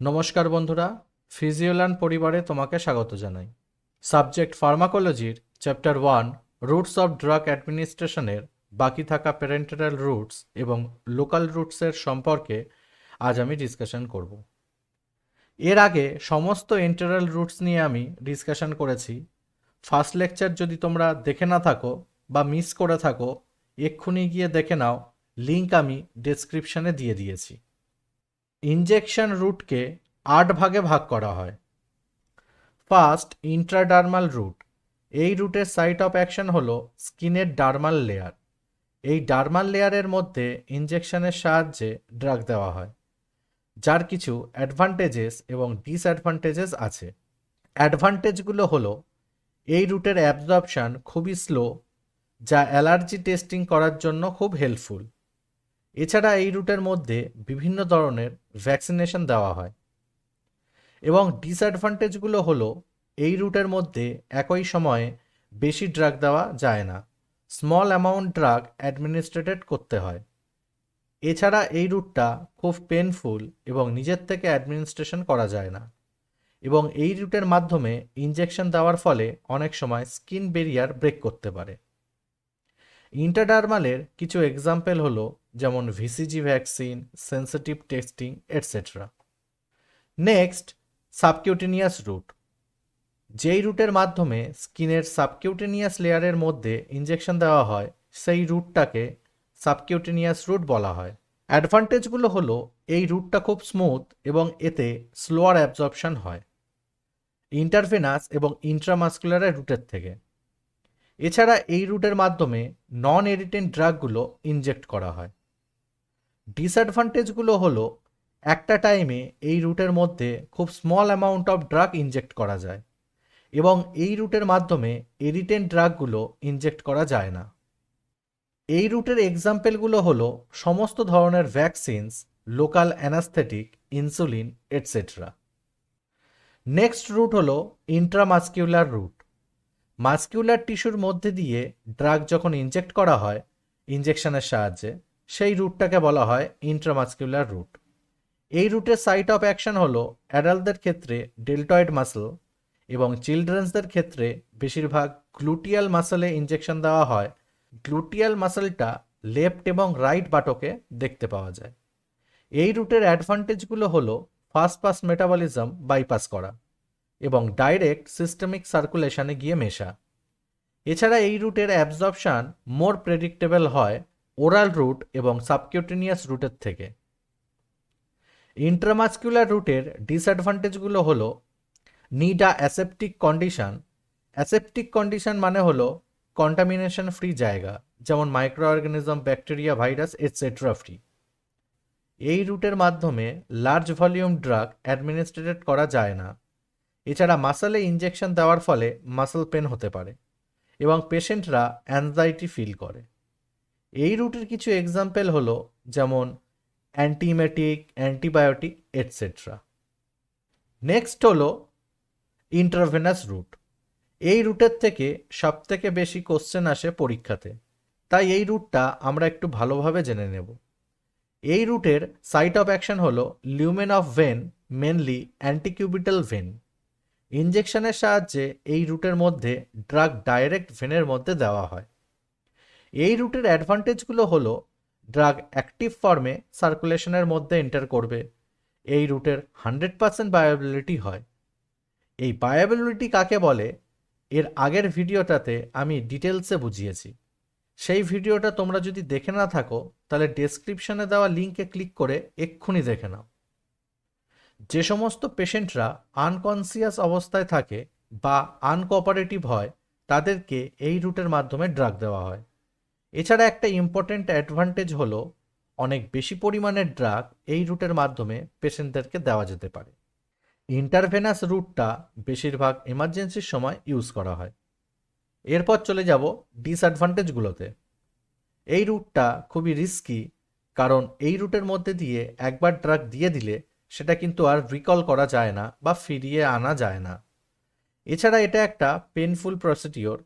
নমস্কার বন্ধুরা ফিজিওল্যান্ড পরিবারে তোমাকে স্বাগত জানাই। Subject ফার্মাকোলজির chapter one, roots of drug অ্যাডমিনিস্ট্রেশনের বাকি থাকা প্যারেন্টারাল রুটস এবং লোকাল রুটসের সম্পর্কে আজ আমি ডিসকাশন করব। এর আগে সমস্ত এন্টারাল রুটস নিয়ে আমি ডিসকাশন করেছি। ফার্স্ট লেকচার যদি তোমরা দেখে না থাকো বা মিস করে থাকো, এক্ষুনি গিয়ে দেখে নাও লিঙ্ক আমি ডেসক্রিপশনে দিয়ে দিয়েছি। ইনজেকশন রুটকে আট ভাগে ভাগ করা হয়। ফার্স্ট ইন্ট্রাডার্মাল রুট এই রুটের সাইট অফ অ্যাকশন হলো স্কিনের ডার্মাল লেয়ার এই ডার্মাল লেয়ারের মধ্যে ইনজেকশনের সাহায্যে ড্রাগ দেওয়া হয়, যার কিছু অ্যাডভান্টেজেস এবং ডিসঅ্যাডভান্টেজেস আছে। অ্যাডভান্টেজগুলো হলো, এই রুটের অ্যাবজর্পশন খুবই স্লো যা অ্যালার্জি টেস্টিং করার জন্য খুব হেল্পফুল এছাড়া এই রুটের মধ্যে বিভিন্ন ধরনের ভ্যাকসিনেশন দেওয়া হয়। এবং ডিসঅ্যাডভান্টেজগুলো হলো, এই রুটের মধ্যে একই সময়ে বেশি ড্রাগ দেওয়া যায় না। স্মল অ্যামাউন্ট ড্রাগ অ্যাডমিনিস্ট্রেটেড করতে হয়। এছাড়া এই রুটটা খুব পেনফুল এবং নিজের থেকে অ্যাডমিনিস্ট্রেশন করা যায় না। এবং এই রুটের মাধ্যমে ইনজেকশন দেওয়ার ফলে অনেক সময় স্কিন বেরিয়ার ব্রেক করতে পারে। ইন্টারডার্মালের কিছু এক্সাম্পল হলো যেমন BCG vaccine sensitive testing etcetera next subcutaneous route যেই রুটের মাধ্যমে স্কিনের সাবকিউটেনিয়াস লেয়ারের মধ্যে ইনজেকশন দেওয়া হয়, সেই রুটটাকে সাবকিউটেনিয়াস রুট বলা হয়। অ্যাডভান্টেজগুলো হলো, এই রুটটা খুব স্মুথ এবং এতে স্লোয়ার অ্যাবজর্পশন হয়। ইন্টারভেনাস এবং ইন্ট্রামাস্কুলারের রুটের থেকে। এছাড়া এই রুটের মাধ্যমে নন এরিটেন্ট ড্রাগগুলো ইনজেক্ট করা হয়। ডিসঅ্যাডভান্টেজগুলো হলো, একটা টাইমে এই রুটের মধ্যে খুব small amount of drug inject করা যায় এবং এই রুটের মাধ্যমে এরিটেন্ট ড্রাগগুলো ইনজেক্ট করা যায় না। এই রুটের এক্সাম্পলগুলো হলো সমস্ত ধরনের vaccines local anaesthetic insulin etcetera next route হলো ইন্ট্রামাস্কিউলার রুট মাস্কিউলার টিস্যুর মধ্যে দিয়ে ড্রাগ যখন ইনজেক্ট করা হয় ইনজেকশনের সাহায্যে সেই রুটটাকে বলা হয় ইন্ট্রামাস্কিউলার রুট এই রুটের সাইট অফ অ্যাকশন হলো অ্যাডাল্টদের ক্ষেত্রে ডেল্টয়েড মাসল এবং চিলড্রেন্সদের ক্ষেত্রে বেশিরভাগ গ্লুটিয়াল মাসলে ইনজেকশন দেওয়া হয়। গ্লুটিয়াল মাসলটা লেফট এবং রাইট বাটকে দেখতে পাওয়া যায়। এই রুটের অ্যাডভান্টেজগুলো হলো ফাস্ট পাস মেটাবলিজম বাইপাস করা এবং ডাইরেক্ট সিস্টেমিক সার্কুলেশনে গিয়ে মেশা। এছাড়া এই রুটের অ্যাবজর্পশান মোর প্রেডিক্টেবল হয় ওরাল রুট এবং সাবকিউটেনিয়াস রুটের থেকে। ইন্ট্রামাস্কুলার রুটের ডিসঅ্যাডভান্টেজগুলো হলো need a aseptic condition aseptic condition মানে হলো কন্টামিনেশন ফ্রি জায়গা, যেমন micro organism bacteria virus etcetera free এই রুটের মাধ্যমে লার্জ ভলিউম ড্রাগ অ্যাডমিনিস্ট্রেটেড করা যায় না। এছাড়া মাসলে ইনজেকশন দেওয়ার ফলে মাসল পেন হতে পারে এবং পেশেন্টরা অ্যাংজাইটি ফিল করে। এই রুটের কিছু এক্সাম্পল হলো যেমন অ্যান্টিমেটিক অ্যান্টিবায়োটিক এটসেট্রা নেক্সট হলো ইন্টারভেনাস রুট এই রুটের থেকে সবথেকে বেশি কোশ্চেন আসে পরীক্ষাতে। তাই এই রুটটা আমরা একটু ভালোভাবে জেনে নেব। এই রুটের সাইট অফ অ্যাকশন হলো lumen of vein mainly antecubital vein ইঞ্জেকশনের সাহায্যে এই রুটের মধ্যে ড্রাগ ডাইরেক্ট ভেনের মধ্যে দেওয়া হয়। এই রুটের অ্যাডভান্টেজগুলো হলো ড্রাগ অ্যাক্টিভ ফর্মে সার্কুলেশনের মধ্যে এন্টার করবে। এই রুটের হান্ড্রেড পার্সেন্ট বায়োবিলিটি হয়। এই বায়োবিলিটি কাকে বলে? এর আগের ভিডিওটাতে আমি ডিটেলসে বুঝিয়েছি। সেই ভিডিওটা তোমরা যদি দেখে না থাকো, তাহলে ডেসক্রিপশনে দেওয়া লিঙ্কে ক্লিক করে এক্ষুনি দেখে নাও। যে সমস্ত পেশেন্টরা আনকনসিয়াস অবস্থায় থাকে বা আনকোঅপারেটিভ হয়, তাদেরকে এই রুটের মাধ্যমে ড্রাগ দেওয়া হয়। এছাড়া একটা ইম্পর্ট্যান্ট অ্যাডভান্টেজ হলো, অনেক বেশি পরিমাণের ড্রাগ এই রুটের মাধ্যমে পেশেন্টদেরকে দেওয়া যেতে পারে। ইন্টারভেনাস রুটটা বেশিরভাগ এমার্জেন্সির সময় ইউজ করা হয়। এরপর চলে যাব ডিসঅ্যাডভান্টেজগুলোতে এই রুটটা খুবই রিস্কি কারণ এই রুটের মধ্যে দিয়ে একবার ড্রাগ দিয়ে দিলে সেটা কিন্তু আর রিকল করা যায় না বা ফিরিয়ে আনা যায় না। এছাড়া এটা একটা পেনফুল প্রসিডিওর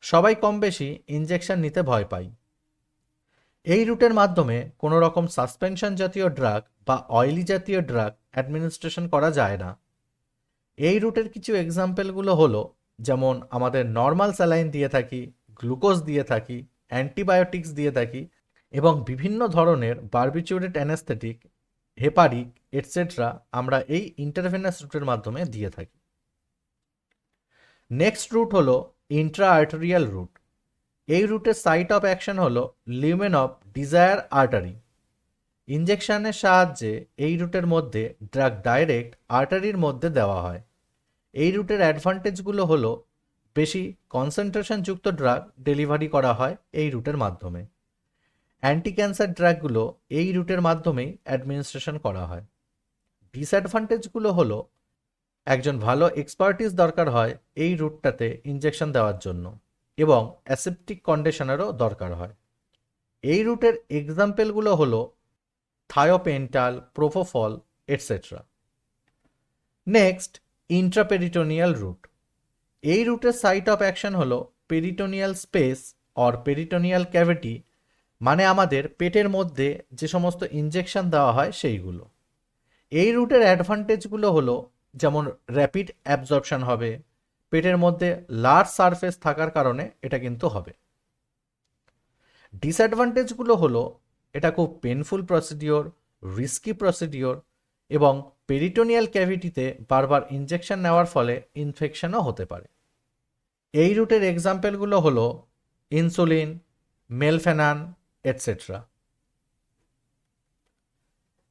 সবাই কম বেশি ইনজেকশন নিতে ভয় পাই এই রুটের মাধ্যমে কোনো রকম সাসপেনশন জাতীয় ড্রাগ বা অয়েলি জাতীয় ড্রাগ অ্যাডমিনিস্ট্রেশন করা যায় না। এই রুটের কিছু এক্সাম্পলগুলো হলো, যেমন আমাদের নর্মাল স্যালাইন দিয়ে থাকি গ্লুকোজ দিয়ে থাকি অ্যান্টিবায়োটিক্স দিয়ে থাকি এবং বিভিন্ন ধরনের বার্বিচুরেট অ্যানেস্থেটিক হেপারিক এটসেট্রা আমরা এই ইন্টারভেনাস রুটের মাধ্যমে দিয়ে থাকি। নেক্সট রুট হলো ইন্ট্রা আর্টেরিয়াল রুট এই রুটের সাইট অফ অ্যাকশন হলো লিউমেন অফ ডিজায়ার আর্টারি ইঞ্জেকশনের সাহায্যে এই রুটের মধ্যে ড্রাগ ডাইরেক্ট আর্টারির মধ্যে দেওয়া হয়। এই রুটের অ্যাডভান্টেজগুলো হলো বেশি কনসেন্ট্রেশনযুক্ত ড্রাগ ডেলিভারি করা হয় এই রুটের মাধ্যমে। অ্যান্টি ক্যান্সার ড্রাগগুলো এই রুটের মাধ্যমেই অ্যাডমিনিস্ট্রেশন করা হয়। ডিসঅ্যাডভান্টেজগুলো হলো একজন ভালো এক্সপার্টিস দরকার হয় এই রুটটাতে ইঞ্জেকশন দেওয়ার জন্য এবং অ্যাসেপ্টিক কন্ডিশনেরও দরকার হয়। এই রুটের এক্সাম্পলগুলো হলো thiopental propofol etcetera next intraperitoneal route এই রুটের সাইট অফ অ্যাকশন হলো peritoneal space or peritoneal cavity মানে আমাদের পেটের মধ্যে যে সমস্ত ইনজেকশন দেওয়া হয় সেইগুলো। এই রুটের অ্যাডভান্টেজগুলো হলো যেমন র্যাপিড অ্যাবজর্পশন হবে, পেটের মধ্যে লার্জ সারফেস থাকার কারণে এটা কিন্তু হবে। ডিসঅ্যাডভান্টেজগুলো হলো, এটা খুব পেনফুল প্রসিডিওর রিস্কি প্রসিডিওর এবং পেরিটোনিয়াল ক্যাভিটিতে বারবার ইনজেকশন নেওয়ার ফলে ইনফেকশনও হতে পারে। এই রুটের এক্সাম্পলগুলো হলো insulin melphalan etcetera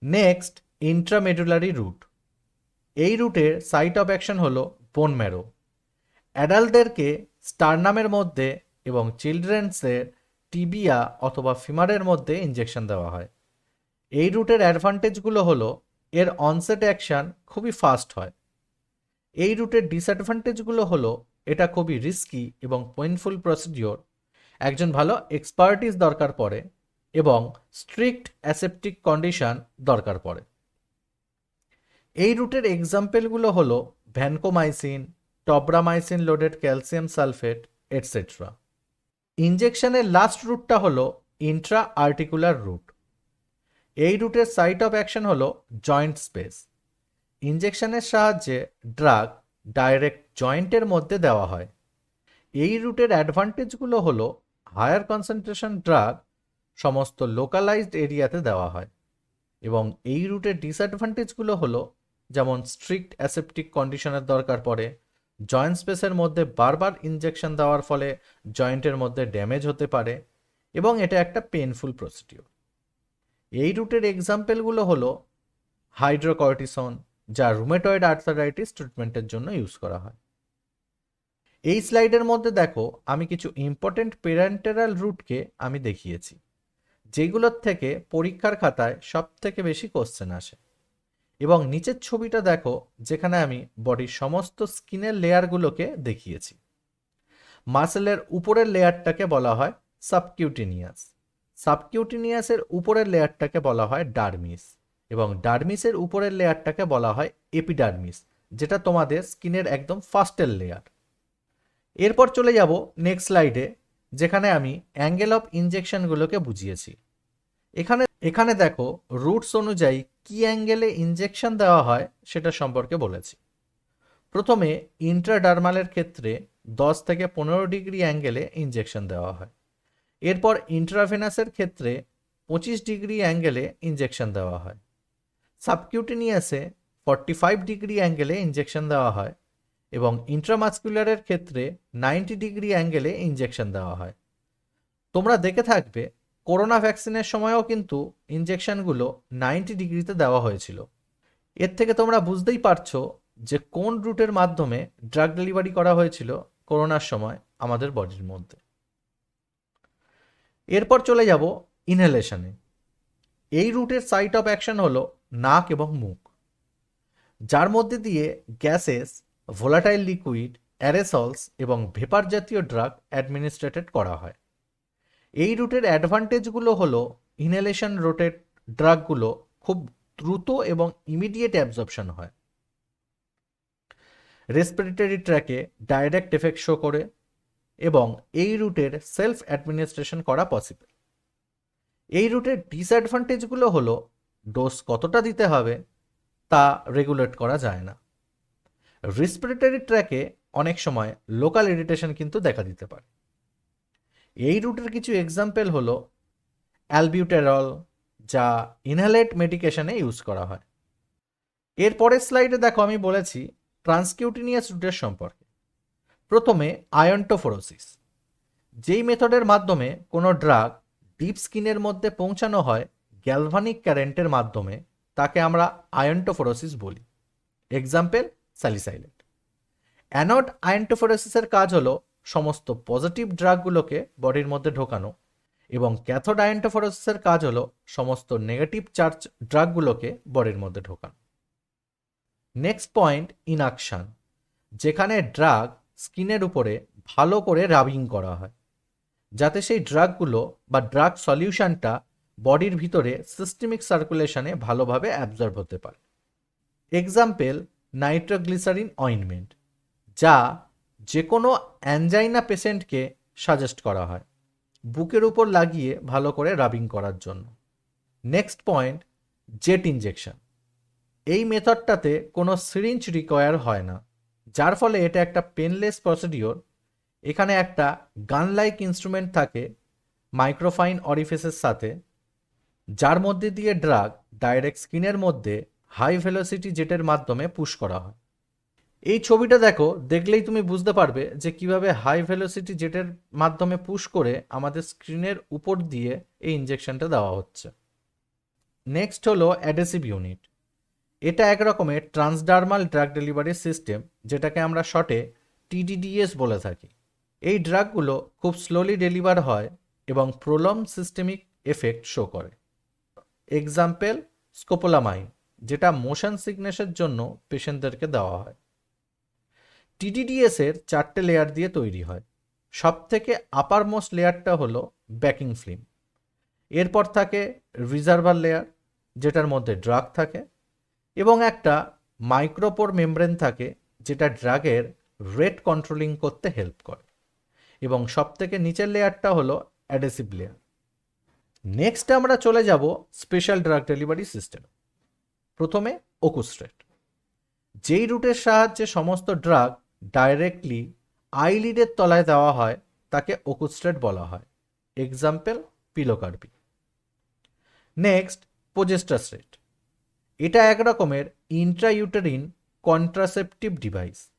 next intramedullary route এই রুটের সাইট অফ অ্যাকশন হলো বোন ম্যারো অ্যাডাল্টদেরকে স্টারনামের মধ্যে এবং চিলড্রেন্সের টিবিয়া অথবা ফিমারের মধ্যে ইঞ্জেকশন দেওয়া হয়। এই রুটের অ্যাডভান্টেজগুলো হলো এর অনসেট অ্যাকশন খুবই ফাস্ট হয়। এই রুটের ডিসঅ্যাডভান্টেজগুলো হলো এটা খুবই রিস্কি এবং পেইনফুল প্রসিডিওর একজন ভালো এক্সপার্টিস দরকার পড়ে এবং স্ট্রিক্ট অ্যাসেপ্টিক কন্ডিশন দরকার পড়ে। এই রুটের এক্সাম্পলগুলো হলো vancomycin tobramycin loaded calcium sulphate etcetera ইনজেকশনের last রুটটা হলো ইন্ট্রা আর্টিকুলার রুট এই রুটের সাইট অফ অ্যাকশন হলো জয়েন্ট স্পেস ইনজেকশনের সাহায্যে ড্রাগ ডাইরেক্ট জয়েন্টের মধ্যে দেওয়া হয়। এই রুটের অ্যাডভান্টেজগুলো হলো হায়ার কনসেন্ট্রেশন ড্রাগ সমস্ত লোকালাইজড এরিয়াতে দেওয়া হয়। এবং এই রুটের ডিসঅ্যাডভান্টেজগুলো হলো যেমন স্ট্রিক্ট অ্যাসেপ্টিক কন্ডিশনের দরকার পড়ে জয়েন্ট স্পেসের মধ্যে বারবার ইনজেকশন দেওয়ার ফলে জয়েন্টের মধ্যে ড্যামেজ হতে পারে এবং এটা একটা পেনফুল প্রসিডিওর এই রুটের এক্সাম্পলগুলো হলো হাইড্রোকর্টিসন যা রুমেটয়েড আর্থারাইটিস ট্রিটমেন্টের জন্য ইউজ করা হয়। এই স্লাইডের মধ্যে দেখো, আমি কিছু ইম্পর্টেন্ট পেরেন্টেরাল রুটকে আমি দেখিয়েছি, যেগুলোর থেকে পরীক্ষার খাতায় সব থেকে বেশি কোশ্চেন আসে। এবং নিচের ছবিটা দেখো, যেখানে আমি বডির সমস্ত স্কিনের লেয়ারগুলোকে দেখিয়েছি। মাসেলের উপরের লেয়ারটাকে বলা হয় সাবকিউটিনিয়াস। সাবকিউটিনিয়াসের উপরের লেয়ারটাকে বলা হয় ডার্মিস এবং ডার্মিসের উপরের লেয়ারটাকে বলা হয় এপিডার্মিস, যেটা তোমাদের স্কিনের একদম ফার্স্টের লেয়ার। এরপর চলে যাব নেক্সট স্লাইডে, যেখানে আমি অ্যাঙ্গেল অফ ইনজেকশনগুলোকে বুঝিয়েছি। এখানে এখানে দেখো, রুটস অনুযায়ী কি অ্যাঙ্গেলে ইনজেকশন দেওয়া হয় সেটা সম্পর্কে বলেছি। প্রথমে ইন্ট্রাডার্মালের ক্ষেত্রে দশ থেকে পনেরো ডিগ্রি অ্যাঙ্গেলে ইনজেকশন দেওয়া হয়। এরপর ইন্ট্রাভেনাসের ক্ষেত্রে পঁচিশ ডিগ্রি অ্যাঙ্গেলে ইনজেকশন দেওয়া হয়। সাবকিউটিনিয়াসে ফর্টি ফাইভ ডিগ্রি অ্যাঙ্গেলে ইনজেকশন দেওয়া হয় এবং ইন্ট্রামাসকুলারের ক্ষেত্রে নাইনটি ডিগ্রি অ্যাঙ্গেলে ইনজেকশন দেওয়া হয়। তোমরা দেখে থাকবে করোনা ভ্যাকসিনের সময়ও কিন্তু ইনজেকশনগুলো নাইনটি ডিগ্রিতে দেওয়া হয়েছিল। এর থেকে তোমরা বুঝতেই পারছ যে কোন রুটের মাধ্যমে ড্রাগ ডেলিভারি করা হয়েছিল করোনার সময় আমাদের বডির মধ্যে। এরপর চলে যাব ইনহেলেশনে। এই রুটের সাইট অফ অ্যাকশন হলো নাক এবং মুখ। যার মধ্যে দিয়ে গ্যাসেস, ভোলাটাইল লিকুইড, অ্যারেসলস এবং ভেপার জাতীয় ড্রাগ অ্যাডমিনিস্ট্রেটেড করা হয়। এই রুটের অ্যাডভান্টেজগুলো হলো ইনহেলেশন রুটের ড্রাগগুলো খুব দ্রুত এবং ইমিডিয়েট অ্যাবজর্পশন হয়। রেসপিরেটরি ট্র্যাকে ডাইরেক্ট এফেক্ট শো করে এবং এই রুটের সেলফ অ্যাডমিনিস্ট্রেশন করা পসিবল এই রুটের ডিসঅ্যাডভান্টেজগুলো হলো ডোজ কতটা দিতে হবে তা রেগুলেট করা যায় না। রেসপিরেটরি ট্র্যাকে অনেক সময় লোকাল ইরিটেশন কিন্তু দেখা দিতে পারে। এই রুটের কিছু এক্সাম্পল হলো অ্যালবিউটেরল যা ইনহেলেট মেডিকেশনে ইউজ করা হয়। এর পরের স্লাইডে দেখো আমি বলেছি ট্রান্সকিউটিনিয়াস রুটের সম্পর্কে। প্রথমে আয়ন্টোফোরোসিস যেই মেথডের মাধ্যমে কোনো ড্রাগ ডিপ স্কিনের মধ্যে পৌঁছানো হয় গ্যালভানিক কারেন্টের মাধ্যমে, তাকে আমরা আয়ন্টোফোরোসিস বলি। এক্সাম্পল স্যালিসাইলেট অ্যানড আয়ন্টোফোরোসিসের কাজ হলো সমস্ত পজিটিভ ড্রাগগুলোকে বডির মধ্যে ঢোকানো এবং ক্যাথোড আয়ন্টোফোরোসিসের কাজ হলো সমস্ত নেগেটিভ চার্জ ড্রাগগুলোকে বডির মধ্যে ঢোকানো। নেক্সট পয়েন্ট, ইনাকশান, যেখানে ড্রাগ স্কিনের উপরে ভালো করে রাবিং করা হয়, যাতে সেই ড্রাগগুলো বা ড্রাগ সলিউশনটা বডির ভিতরে সিস্টেমিক সার্কুলেশনে ভালোভাবে অ্যাবজর্ব হতে পারে। এক্সাম্পল, নাইট্রোগ্লিসারিন অয়েনমেন্ট, যা যে কোনো অ্যানজাইনা পেশেন্টকে সাজেস্ট করা হয়, বুকের উপর লাগিয়ে ভালো করে রাবিং করার জন্য। Next point, jet injection. এই মেথডটাতে কোনো সিরিঞ্জ রিকোয়ার হয় না, যার ফলে এটা একটা পেনলেস প্রসিডিওর। এখানে একটা গান লাইক ইনস্ট্রুমেন্ট থাকে মাইক্রোফাইন অরিফেসের সাথে, যার মধ্যে দিয়ে ড্রাগ ডাইরেক্ট স্কিনের মধ্যে হাই ভেলোসিটি জেটের মাধ্যমে পুশ করা হয়। এই ছবিটা দেখো, দেখলেই তুমি বুঝতে পারবে যে কীভাবে হাই ভেলোসিটি জেটের মাধ্যমে পুশ করে আমাদের স্ক্রিনের উপর দিয়ে এই ইঞ্জেকশনটা দেওয়া হচ্ছে। নেক্সট হলো অ্যাডেসিভ ইউনিট এটা এক রকমের ট্রান্সডার্মাল ড্রাগ ডেলিভারি সিস্টেম যেটাকে আমরা শর্টে টিডিডিএস বলে থাকি। এই ড্রাগগুলো খুব স্লোলি ডেলিভার হয় এবং প্রলম সিস্টেমিক এফেক্ট শো করে। এক্সাম্পল স্কোপোলামাইন যেটা মোশন সিকনেসের জন্য পেশেন্টদেরকে দেওয়া হয়। টিডিডিএস এর চারটে লেয়ার দিয়ে তৈরি হয়। সব থেকে আপার মোস্ট লেয়ারটা হলো ব্যাকিং ফিল্ম এরপর থাকে রিজার্ভার লেয়ার যেটার মধ্যে ড্রাগ থাকে, এবং একটা মাইক্রোপোর মেমব্রেন থাকে, যেটা ড্রাগের রেট কন্ট্রোলিং করতে হেল্প করে। এবং সব থেকে নিচের লেয়ারটা হলো অ্যাডেসিভ লেয়ার নেক্সট আমরা চলে যাব স্পেশাল ড্রাগ ডেলিভারি সিস্টেম প্রথমে ওকুস্ট্রেট যেই রুটের সাহায্যে সমস্ত ড্রাগ ডাইরেক্টলি আইলিডের তলায় দেওয়া হয়, তাকে ওকুস্ট্রেট বলা হয়। এক্সাম্পল পিলোকার্পি নেক্সট পোজেস্টাস্ট্রেট এটা এক রকমের ইন্ট্রাইউটেরিন কন্ট্রাসেপটিভ ডিভাইস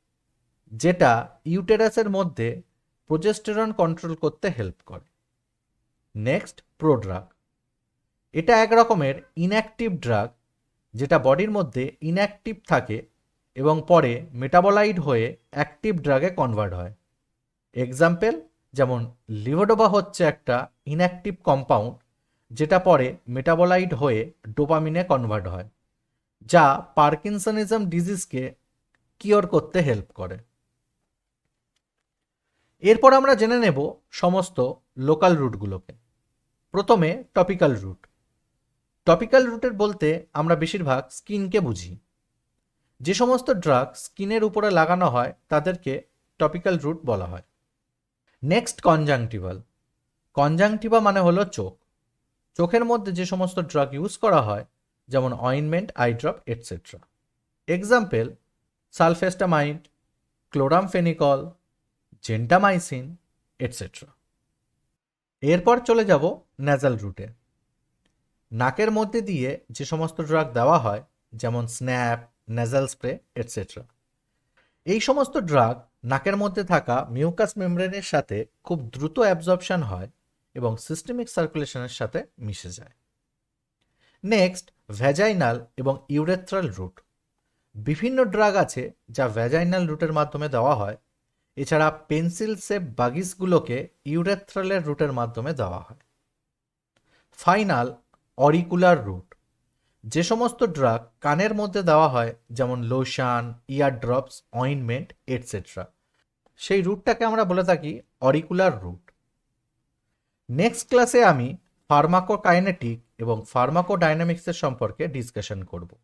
যেটা ইউটেরাসের মধ্যে প্রোজেস্টেরন কন্ট্রোল করতে হেল্প করে। নেক্সট প্রোড্রাগ এটা এক রকমের ইনঅ্যাক্টিভ ড্রাগ যেটা বডির মধ্যে ইনঅ্যাক্টিভ থাকে এবং পরে মেটাবলাইড হয়ে অ্যাক্টিভ ড্রাগে কনভার্ট হয়। এক্সাম্পল যেমন লিভোডোবা হচ্ছে একটা ইনঅ্যাক্টিভ কম্পাউন্ড যেটা পরে মেটাবলাইড হয়ে ডোপামিনে কনভার্ট হয়, যা পার্কিনসনিজম ডিজিজকে কিওর করতে হেল্প করে। এরপর আমরা জেনে নেব সমস্ত লোকাল রুটগুলোকে। প্রথমে টপিক্যাল রুট। টপিক্যাল রুটের বলতে আমরা বেশিরভাগ স্কিনকে বুঝি। যে সমস্ত ড্রাগ স্কিনের উপরে লাগানো হয়, তাদেরকে টপিক্যাল রুট বলা হয়। Next conjunctival. কনজাংটিভা মানে হলো চোখ। চোখের মধ্যে যে সমস্ত ড্রাগ ইউজ করা হয়, যেমন ointment, eye drop etcetera example sulfacetamide, chloramphenicol, gentamicin etcetera এরপর চলে যাব ন্যাজাল রুটে নাকের মধ্যে দিয়ে যে সমস্ত ড্রাগ দেওয়া হয়, যেমন স্ন্যাপ ন্যাজাল স্প্রে এটসেট্রা এই সমস্ত ড্রাগ নাকের মধ্যে থাকা মিউকাস মেমব্রেনের সাথে খুব দ্রুত অ্যাবজর্পশন হয় এবং সিস্টেমিক সার্কুলেশনের সাথে মিশে যায়। নেক্সট ভ্যাজাইনাল এবং ইউরেথ্রাল রুট বিভিন্ন ড্রাগ আছে যা ভ্যাজাইনাল রুটের মাধ্যমে দেওয়া হয়। এছাড়া পেন্সিল সেপ বাগিসগুলোকে ইউরেথ্রালের রুটের মাধ্যমে দেওয়া হয়। ফাইনাল অরিকুলার রুট যে সমস্ত ড্রাগ কানের মধ্যে দেওয়া হয়, যেমন lotion ear drops ointment etcetera সেই রুটটাকে আমরা বলে থাকি অরিকুলার রুট নেক্সট ক্লাসে আমি ফার্মাকোকাইনেটিক এবং ফার্মাকো ফার্মাকোডাইনামিক্সের সম্পর্কে ডিসকাশন করব।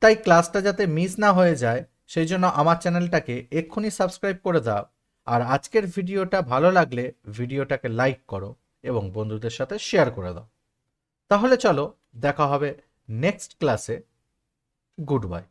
তাই ক্লাসটা যাতে মিস না হয়ে যায়, সেই জন্য আমার চ্যানেলটাকে এক্ষুনি সাবস্ক্রাইব করে দাও। আর আজকের ভিডিওটা ভালো লাগলে ভিডিওটাকে লাইক করো এবং বন্ধুদের সাথে শেয়ার করে দাও। তাহলে চলো, দেখা হবে নেক্সট ক্লাসে গুড বাই।